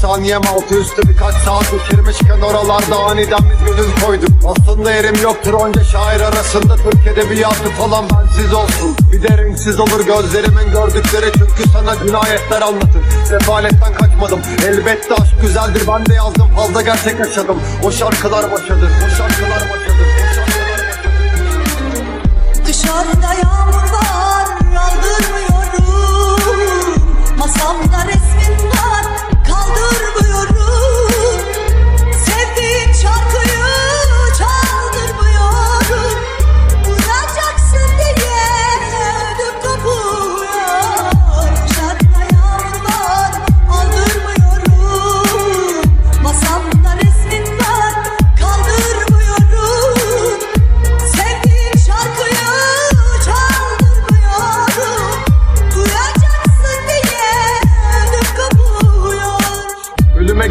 saniyem altı üstü birkaç saat uçurmuşken oralarda aniden bir gönül koydum Aslında yerim yoktur onca şair arasında Türk edebiyatı falan bensiz olsun. Bir de renksiz olur gözlerimin gördükleri Çünkü sana cinayetler anlatır. Sefaletten kaçmadım elbette aşk güzeldir. Ben de yazdım fazla gerçek yaşadım. O şarkılar başadır O şarkılar başadır Dışarıda yağmur var aldırmıyorum Masamda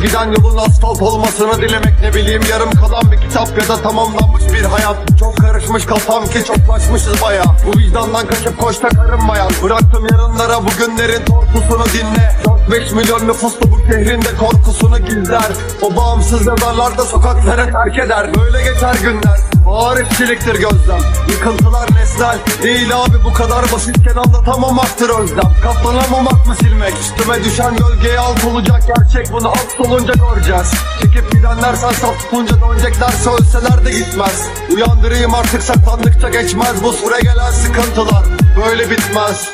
giden yolun asfalt olmasını dilemek ne bileyim yarım kalan bir kitap ya da tamamlanmış bir hayat. Çok karışmış kafam ki çoklaşmışız baya Bu vicdandan kaçıp koşta karınmayan. Bıraktım yarınlara bugünlerin tortusunu dinle 4-5 milyon nüfuslu bu şehrin de korkusunu gizler. O bağımsız yazarlar da sokaklara terk eder. Böyle geçer günler Ağır işçiliktir gözlem. Yıkıntılar nesnel Değil abi bu kadar basitken anlatamamaktır özlem. Katlanamamak mı silmek? Üstüme düşen gölgeye alt olacak gerçek. Bunu alt olunca göreceğiz. Çekip gidenler sen saf tutunca döneceklerse ölseler de gitmez. Uyandırayım artık saklandıkça geçmez. Bu süre gelen sıkıntılar Böyle bitmez.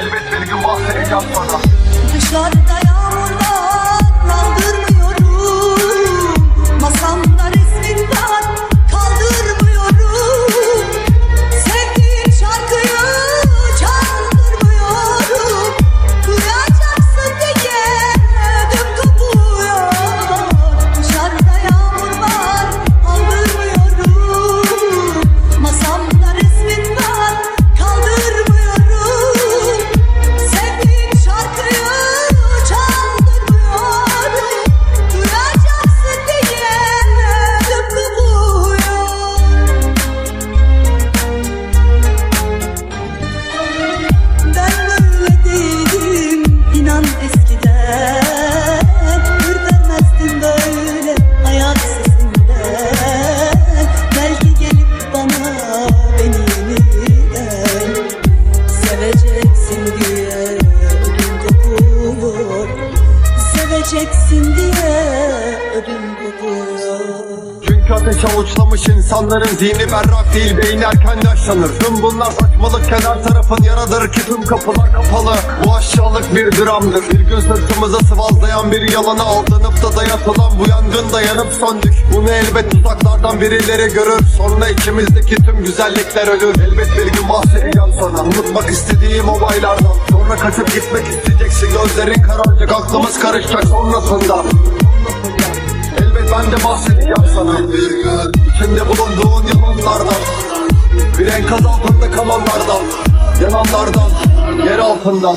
Elbet bir gün bahsedeceğim sana Dışarıda yağmur Seveceksin diye ödüm kopuyor. Çünkü ateş avuçlamış insanların zihni berrak değil beyin erken yaşlanır. Tüm bunlar saçmalıkken her tarafın yaradır ki tüm kapılar kapalı. Bu aşağılık bir dramdır. Bir gün sırtımıza sıvazlayan bir yalana aldanıp da dayatılan bu yangında yanıp söndük. Bunu elbet uzaklardan birileri görür. Sonra içimizdeki tüm güzellikler ölür. Elbet bir gün bahsedeceğim sana Unutmak istediğim olaylardan Sonra kaçıp gitmek isteyeceksin. Gözlerin kararacak aklımız karışacak. Sonrasında Elbet ben de bahsedeceğim sana. İçinde bulunduğun yalanlardan Bir enkaz altında kalanlardan Yananlardan Yer altından